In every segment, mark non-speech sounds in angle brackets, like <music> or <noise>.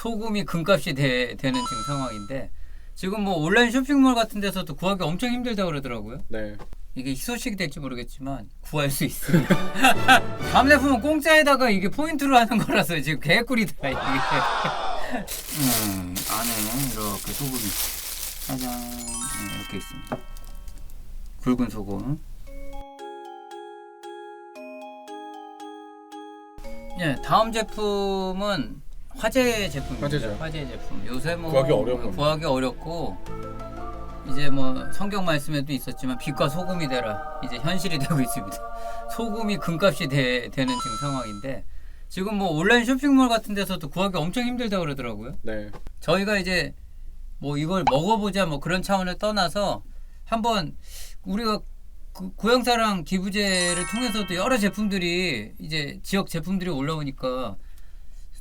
소금이 금값이 되, 되는 지금 상황인데 지금 뭐 온라인 쇼핑몰 같은 데서도 구하기 엄청 힘들다 그러더라고요. 네. 이게 희소식이 될지 모르겠지만 구할 수 있습니다. <laughs> 다음 제품은 공짜에다가 이게 포인트로 하는 거라서 지금 개꿀이다 이게. <laughs> 음, 안에 이렇게 소금이 짜잔 네, 이렇게 있습니다. 굵은 소금. 예, 다음 제품은 화재 제품입니다. 화재죠. 화재 제품. 요새 뭐 구하기 겁니다. 구하기 어렵고 이제 뭐 성경 말씀에도 있었지만 빛과 소금이 되라 이제 현실이 <laughs> 되고 있습니다. 소금이 금값이 되, 되는 지금 상황인데 지금 뭐 온라인 쇼핑몰 같은 데서도 구하기 엄청 힘들다 그러더라고요. 네. 저희가 이제 뭐 이걸 먹어보자 뭐 그런 차원을 떠나서 한번 우리가 그 고향사랑 기부제를 통해서도 여러 제품들이 이제 지역 제품들이 올라오니까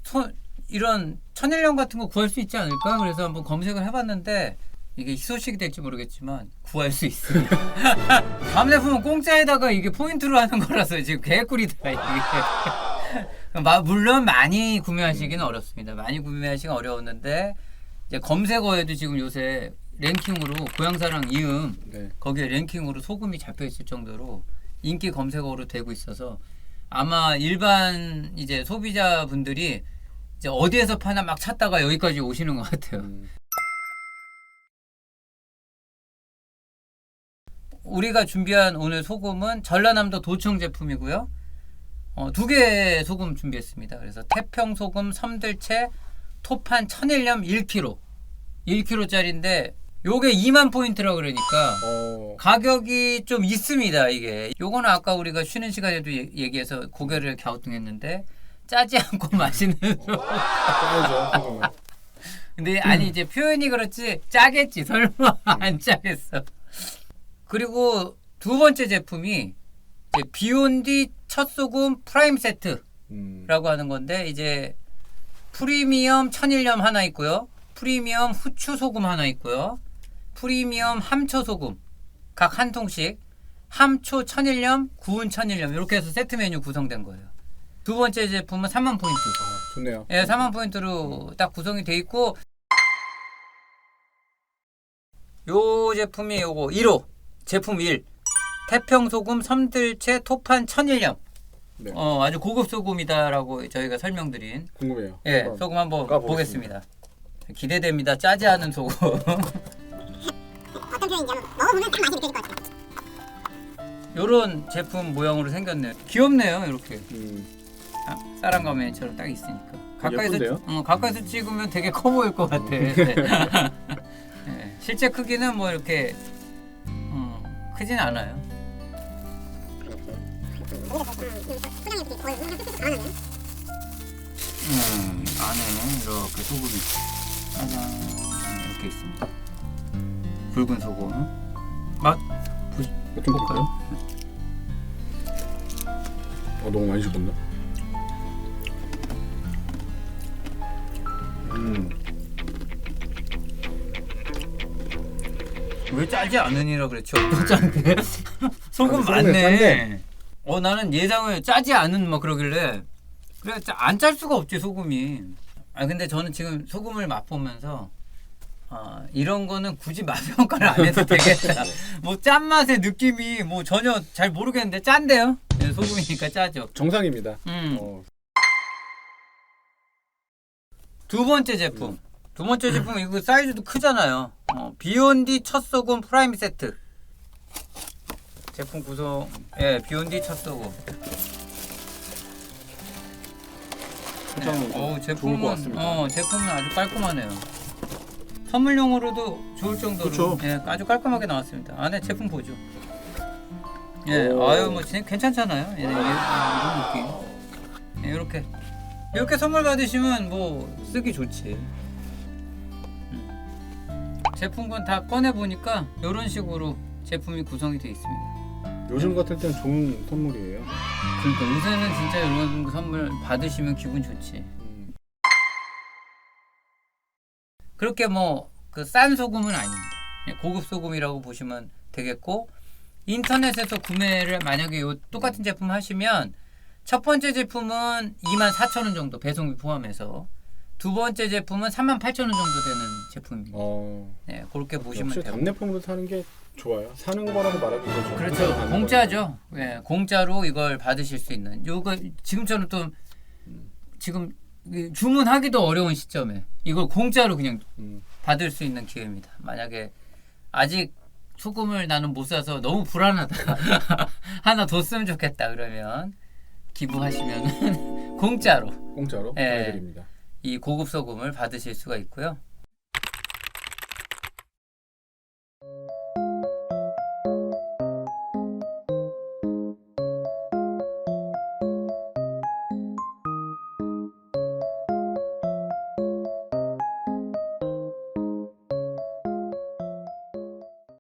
소- 이런 천일염 같은 거 구할 수 있지 않을까 그래서 한번 검색을 해봤는데 이게 희소식이 될지 모르겠지만 구할 수 있습니다. <laughs> 다음 제품은 공짜에다가 이게 포인트로 하는 거라서 지금 개꿀이다 이게. <laughs> 마- 물론 많이 구매하시기는 어렵습니다. 많이 구매하시기 어려웠는데 이제 검색어에도 지금 요새 랭킹으로 고향사랑 이음 네. 거기에 랭킹으로 소금이 잡혀 있을 정도로 인기 검색어로 되고 있어서 아마 일반 이제 소비자분들이 이제 어디에서 파나 막 찾다가 여기까지 오시는 것 같아요. 음, 우리가 준비한 오늘 소금은 전라남도 도청 제품이고요. 어, 두 개의 소금 준비했습니다. 그래서 태평 소금 섬들채 토판 천일염 1kg. 1kg짜리인데 요게 2만 포인트라 그러니까 어. 가격이 좀 있습니다 이게 요거는 아까 우리가 쉬는 시간에도 얘- 얘기해서 고개를 갸우뚱했는데 짜지 않고 <laughs> 맛있는 짜야죠. 근데 아니 이제 표현이 그렇지 짜겠지. 설마 <laughs> 안 짜겠어. 그리고 두 번째 제품이 이제 비욘디 첫 소금 프라임 세트라고 음. 하는 건데 이제 프리미엄 천일염 하나 있고요. 프리미엄 후추 소금 하나 있고요. 프리미엄 함초 소금 각 한 통씩. 함초 천일염 구운 천일염. 이렇게 해서 세트 메뉴 구성된 거예요 두 번째 제품은 3만 포인트 아, 좋네요. 예, 4만 포인트로 딱 구성이 돼 있고 요 제품이 요거 1호 제품 1 태평 소금 섬들채 토판 천일염 네. 어 아주 고급 소금이다라고 저희가 설명드린 궁금해요. 예 한번 소금 한번 까보겠습니다. 보겠습니다 기대됩니다 짜지 않은 소금 어떤 표현인지 한번 먹어보면 딱 맛이 느껴질 것 같아요. 요런 제품 모양으로 생겼네요 귀엽네요 이렇게 음, 아, 쌀한 가면처럼 딱 있으니까 가까이서 예쁜데요? 어, 가까이서 찍으면 되게 커 보일 것 같아. 네. <laughs> 네, 실제 크기는 뭐 이렇게 음, 크진 않아요. 음, 안에 이렇게 소금이 짜잔 네, 이렇게 있습니다. 굵은 소금 맛 보시 어, 좀 볼까요? 어, 너무 많이 식었나? 왜 짜지 않으니라 그랬죠? 또 짠데 소금 아, 소금이 많네. 짠데. 어 나는 예상을 짜지 않은 막 그러길래 그래 안 짤 수가 없지 소금이. 아 근데 저는 지금 소금을 맛보면서 아 이런 거는 굳이 맛 평가를 안 해도 되겠다. <laughs> 뭐 짠 맛의 느낌이 뭐 전혀 잘 모르겠는데 짠데요? 네, 소금이니까 짜죠. 정상입니다. 음. 어, 두 번째 제품. 두 번째 제품 이거 사이즈도 크잖아요. 어, 비욘디 첫 소금 프라임 세트. 제품 구성 예 비욘디 첫 소금. 포장은 어 좋을 것 제품은 같습니다. 어 제품은 아주 깔끔하네요. 선물용으로도 좋을 정도로 그쵸. 예 아주 깔끔하게 나왔습니다. 안에 제품 보죠. 예 오. 아유 뭐 진짜 괜찮잖아요. 예, 예, 이런 느낌. 예, 이렇게 이렇게 선물 받으시면 뭐 쓰기 좋지. 음. 제품군 다 꺼내 보니까 이런 식으로 제품이 구성이 되어 있습니다. 요즘 같을 땐 좋은 선물이에요. 그러니까 요새는 진짜 이런 선물 받으시면 기분 좋지. 음, 그렇게 뭐 그 싼 소금은 아닙니다. 그냥 고급 소금이라고 보시면 되겠고 인터넷에서 구매를 만약에 요 똑같은 제품 하시면 첫 번째 제품은 24,000원 정도 배송비 포함해서 두 번째 제품은 38,000원 정도 되는 제품입니다. 어. 네, 그렇게 보시면 역시 되고. 답례품으로 사는 게 좋아요. 사는 거라고 말하기 더. 그렇죠. 공짜죠. 예, 공짜로 이걸 받으실 수 있는. 요거 지금처럼 또 지금 이 주문하기도 어려운 시점에 이걸 공짜로 그냥 거. 음. 받을 수 있는 기회입니다. 만약에 아직 소금을 나는 못 사서 너무 불안하다. <laughs> 하나 뒀으면 좋겠다. 그러면 기부하시면 <laughs> 공짜로 공짜로 예. 보내드립니다. 이 고급 소금을 받으실 수가 있고요.